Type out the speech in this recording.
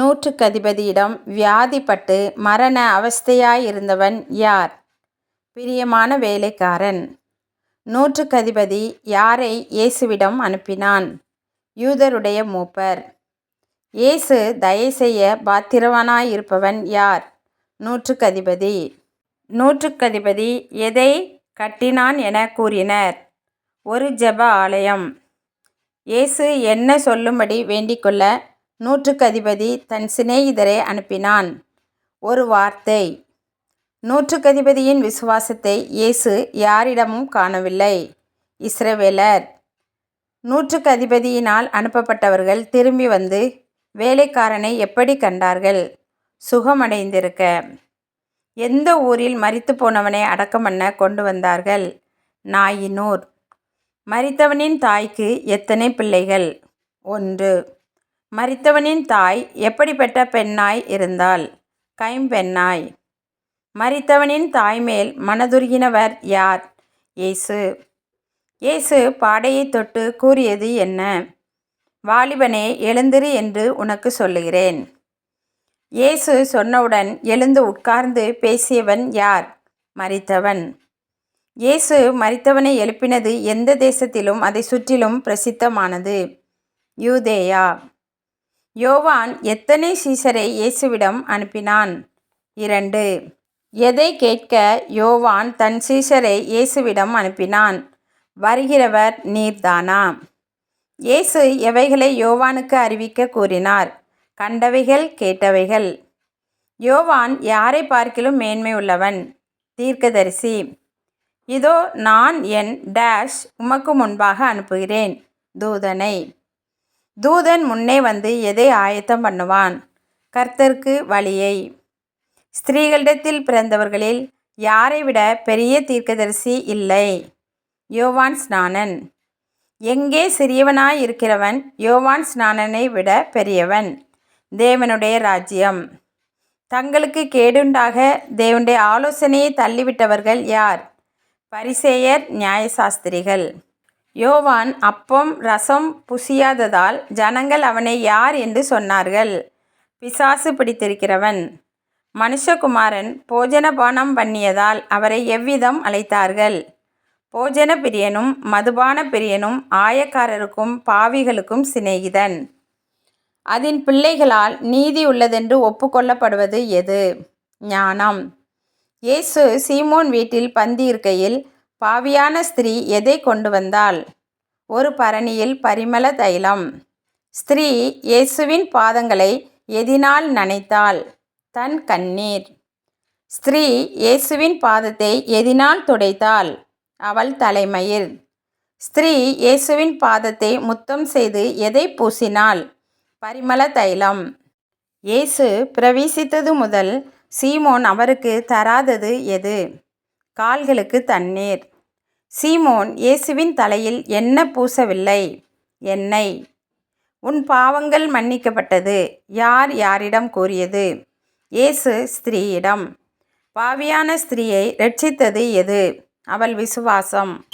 நூற்றுக்கு அதிபதியிடம் வியாதிப்பட்டு மரண அவஸ்தையாயிருந்தவன் யார்? பிரியமான வேலைக்காரன். நூற்றுக்கு அதிபதி யாரை இயேசுவிடம் அனுப்பினான்? யூதருடைய மூப்பர். இயேசு தயைசெய்ய பாத்திரவனாயிருப்பவன் யார்? நூற்றுக்கு அதிபதி நூற்றுக்கு அதிபதி எதை கட்டினான் என கூறினர்? ஒரு ஜெப ஆலயம். இயேசு என்ன சொல்லும்படி வேண்டிக்கொள்ள நூற்றுக்கு அதிபதி தன் சிநேகிதரை அனுப்பினான். ஒரு வார்த்தை நூற்றுக்கு அதிபதியின் விசுவாசத்தை இயேசு யாரிடமும் காணவில்லை. இஸ்ரவேலர் நூற்றுக்கு அதிபதியினால் அனுப்பப்பட்டவர்கள் திரும்பி வந்து வேலைக்காரனை எப்படி கண்டார்கள்? சுகமடைந்திருக்க. எந்த ஊரில் மறித்து போனவனை அடக்கம் பண்ண கொண்டு வந்தார்கள்? நாயினூர். மறித்தவனின் தாய்க்கு எத்தனை பிள்ளைகள்? ஒன்று. மரித்தவனின் தாய் எப்படிப்பட்ட பெண்ணாய் இருந்தாள்? கைம்பெண்ணாய் மரித்தவனின் தாய்மேல் மனதுருகினவர் யார்? இயேசு. இயேசு பாடையை தொட்டு கூறியது என்ன? வாலிபனே எழுந்திரு என்று உனக்கு சொல்லுகிறேன். இயேசு சொன்னவுடன் எழுந்து உட்கார்ந்து பேசியவன் யார்? மரித்தவன் இயேசு மரித்தவனை எழுப்பினது எந்த தேசத்திலும் அதை சுற்றிலும் பிரசித்தமானது. யூதேயா. யோவான் எத்தனை சீசரை இயேசுவிடம் அனுப்பினான்? இரண்டு. எதை கேட்க யோவான் தன் சீஷரை இயேசுவிடம் அனுப்பினான்? வருகிறவர் நீர்தானா? இயேசு எவைகளை யோவானுக்கு அறிவிக்க கூறினார்? கண்டவைகள் கேட்டவைகள். யோவான் யாரை பார்க்கிலும் மேன்மை உள்ளவன்? தீர்க்கதரிசி. இதோ நான் என் டேஷ் உமக்கு முன்பாக அனுப்புகிறேன். தூதனை. தூதன் முன்னே வந்து எதை ஆயத்தம் பண்ணுவான்? கர்த்தருக்கு வழியை. ஸ்திரீகளிடத்தில் பிறந்தவர்களில் யாரை விட பெரிய தீர்க்கதரிசி இல்லை? யோவான் ஸ்நானன். எங்கே சிறியவனாயிருக்கிறவன் யோவான் ஸ்நானனை விட பெரியவன்? தேவனுடைய ராஜ்யம். தங்களுக்கு கேடுண்டாக தேவனுடைய ஆலோசனையை தள்ளிவிட்டவர்கள் யார்? பரிசேயர் நியாயசாஸ்திரிகள். யோவான் அப்பம் ரசம் புசியாததால் ஜனங்கள் அவனை யார் என்று சொன்னார்கள். பிசாசு பிடித்திருக்கிறவன். மனுஷகுமாரன் போஜனபானம் பண்ணியதால் அவரை எவ்விதம் அழைத்தார்கள்? போஜன பிரியனும் மதுபான பிரியனும் ஆயக்காரருக்கும் பாவிகளுக்கும் சிநேகிதன். அதன் பிள்ளைகளால் நீதி உள்ளதென்று ஒப்புக்கொள்ளப்படுவது எது? ஞானம். இயேசு சீமோன் வீட்டில் பந்தி இருக்கையில் பாவியான ஸ்திரீ எதை கொண்டு வந்தாள்? ஒரு பரணியில் பரிமள தைலம். ஸ்திரீ இயேசுவின் பாதங்களை எதினால் நனைத்தாள் தன் கண்ணீர். ஸ்திரீ இயேசுவின் பாதத்தை எதினால் துடைத்தாள் அவள் தலைமயிர். ஸ்திரீ இயேசுவின் பாதத்தை முத்தம் செய்து எதை பூசினாள்? பரிமள தைலம். இயேசு பிரவேசித்தது முதல் சீமோன் அவருக்கு தராதது எது? கால்களுக்கு தண்ணீர். சீமோன் இயேசுவின் தலையில் என்ன பூசவில்லை. எண்ணெய். உன் பாவங்கள் மன்னிக்கப்பட்டது. யார் யாரிடம் கூறியது? இயேசு ஸ்திரீயிடம். பாவியான ஸ்திரீயை ரட்சித்தது எது? அவள் விசுவாசம்.